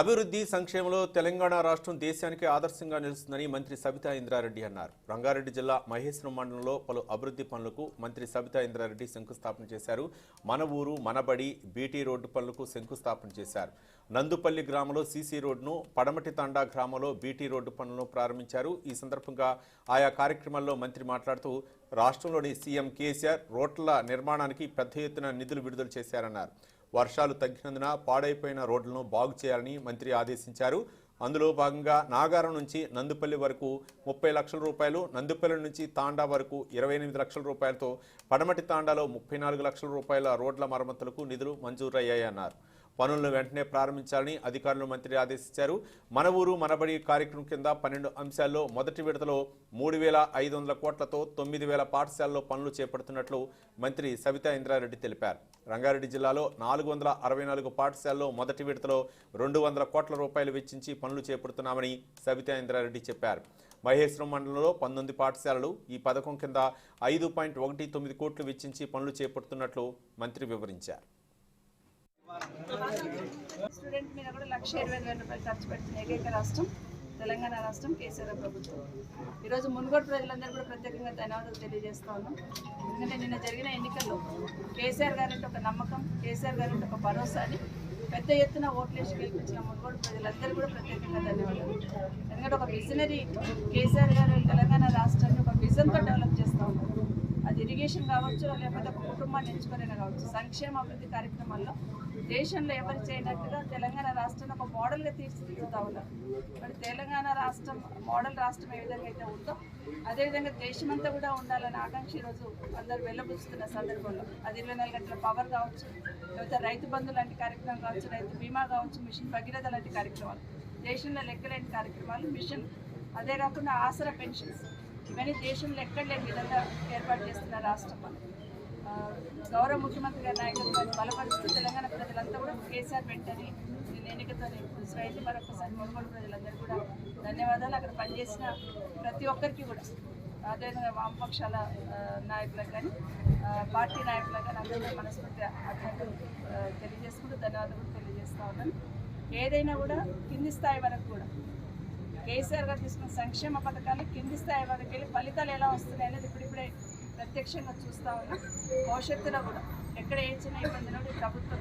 అభివృద్ధి సంక్షేమంలో తెలంగాణ రాష్ట్రం దేశానికి ఆదర్శంగా నిలుస్తుందని మంత్రి సబితా ఇంద్రారెడ్డి అన్నారు. రంగారెడ్డి జిల్లా మహేశ్వరం మండలంలో పలు అభివృద్ధి పనులకు మంత్రి సబితా ఇంద్రారెడ్డి శంకుస్థాపన చేశారు. మన ఊరు మనబడి బీటీ రోడ్డు పనులకు శంకుస్థాపన చేశారు. నందుపల్లి గ్రామంలో సీసీ రోడ్డును పడమటి తండా గ్రామంలో బీటీ రోడ్డు పనులను ప్రారంభించారు. ఈ సందర్భంగా ఆయా కార్యక్రమాల్లో మంత్రి మాట్లాడుతూ రాష్ట్రంలోని సీఎం కేసీఆర్ రోడ్ల నిర్మాణానికి పెద్ద ఎత్తున నిధులు విడుదల చేశారన్నారు. వర్షాలు తగ్గినందున పాడైపోయిన రోడ్లను బాగు చేయాలని మంత్రి ఆదేశించారు. అందులో భాగంగా నాగారం నుంచి నందుపల్లి వరకు ముప్పై లక్షల రూపాయలు నందుపల్లి నుంచి తాండా వరకు ఇరవై ఎనిమిది లక్షల రూపాయలతో పడమటి తాండాలో ముప్పై నాలుగు లక్షల రూపాయల రోడ్ల మరమ్మతులకు నిధులు మంజూరయ్యాయన్నారు. పనులను వెంటనే ప్రారంభించాలని అధికారులు మంత్రి ఆదేశించారు. మన ఊరు మనబడి కార్యక్రమం కింద పన్నెండు అంశాల్లో మొదటి విడతలో మూడు వేల ఐదు వందల కోట్లతో తొమ్మిది వేల పాఠశాలలో పనులు చేపడుతున్నట్లు మంత్రి సవితా ఇంద్రారెడ్డి తెలిపారు. రంగారెడ్డి జిల్లాలో నాలుగు వందల అరవై నాలుగు పాఠశాలలో మొదటి విడతలో రెండు వందల కోట్ల రూపాయలు వెచ్చించి పనులు చేపడుతున్నామని సవితా ఇంద్రారెడ్డి చెప్పారు. మహేశ్వరం మండలంలో పంతొమ్మిది పాఠశాలలు ఈ పథకం కింద ఐదు పాయింట్ ఒకటి తొమ్మిది కోట్లు వెచ్చించి పనులు చేపడుతున్నట్లు మంత్రి వివరించారు. స్టూడెంట్ మీద కూడా లక్ష ఇరవై వేల రూపాయలు ఖర్చు పెడుతున్న ఏకైక రాష్ట్రం తెలంగాణ రాష్ట్రం కేసీఆర్ ప్రభుత్వం. ఈరోజు మునుగోడు ప్రజలందరూ కూడా ప్రత్యేకంగా ధన్యవాదాలు తెలియజేస్తా ఉన్నాం. ఎందుకంటే నిన్న జరిగిన ఎన్నికల్లో కేసీఆర్ గారంటే ఒక నమ్మకం కేసీఆర్ గారంటే ఒక భరోసా అని పెద్ద ఎత్తున ఓట్లేసి గెలిపించిన మునుగోడు ప్రజలందరూ కూడా ప్రత్యేకంగా ధన్యవాదాలు. ఎందుకంటే ఒక విజనరీ కేసీఆర్ గారు తెలంగాణ రాష్ట్రాన్ని ఒక విజన్తో ఎడ్యుకేషన్ కావచ్చు లేకపోతే ఒక కుటుంబాన్ని ఎంచుకునేలా కావచ్చు సంక్షేమ అభివృద్ధి కార్యక్రమాల్లో దేశంలో ఎవరు చేయనట్టుగా తెలంగాణ రాష్ట్రాన్ని ఒక మోడల్గా తీర్చిదిద్దుతా ఉన్నారు. మరి తెలంగాణ రాష్ట్రం మోడల్ రాష్ట్రం ఏ విధంగా అయితే ఉందో అదేవిధంగా దేశమంతా కూడా ఉండాలనే ఆకాంక్ష ఈరోజు అందరూ వెళ్ళబుచ్చుతున్న సందర్భంలో. అది ఇరవై నాలుగు గంటల పవర్ కావచ్చు లేకపోతే రైతు బంధు లాంటి కార్యక్రమం కావచ్చు రైతు బీమా కావచ్చు మిషన్ భగీరథ లాంటి కార్యక్రమాలు. దేశంలో లెక్కలేని కార్యక్రమాలు మిషన్ అదే కాకుండా ఆసరా పెన్షన్స్. ఇవన్నీ దేశంలో ఎక్కడ లేని విధంగా ఏర్పాటు చేస్తున్న రాష్ట్రం గౌరవ ముఖ్యమంత్రి గారి నాయకత్వాన్ని బలపరుస్తూ తెలంగాణ ప్రజలంతా కూడా కేసీఆర్ వెంటనే నేను ఎన్నికతో రైతు మరొకసారి మునుగోడు ప్రజలందరూ కూడా ధన్యవాదాలు. అక్కడ పనిచేసిన ప్రతి ఒక్కరికి కూడా. అదేవిధంగా వామపక్షాల నాయకులకు కానీ పార్టీ నాయకులకు కానీ అందరికీ మనస్ఫూర్తిగా అభినందనలు తెలియజేసుకుంటూ ధన్యవాదాలు కూడా తెలియజేస్తూ ఉన్నాను. ఏదైనా కూడా కింది స్థాయి వరకు కూడా కేసీఆర్ గారు తీసుకున్న సంక్షేమ పథకాలు కింది స్థాయి వరకు వెళ్ళి ఫలితాలు ఎలా వస్తున్నాయి అనేది ఇప్పుడిప్పుడే ప్రత్యక్షంగా చూస్తా ఉన్నాం. భవిష్యత్తులో కూడా ఎక్కడ ఏ చిన్న ఇబ్బంది ప్రభుత్వం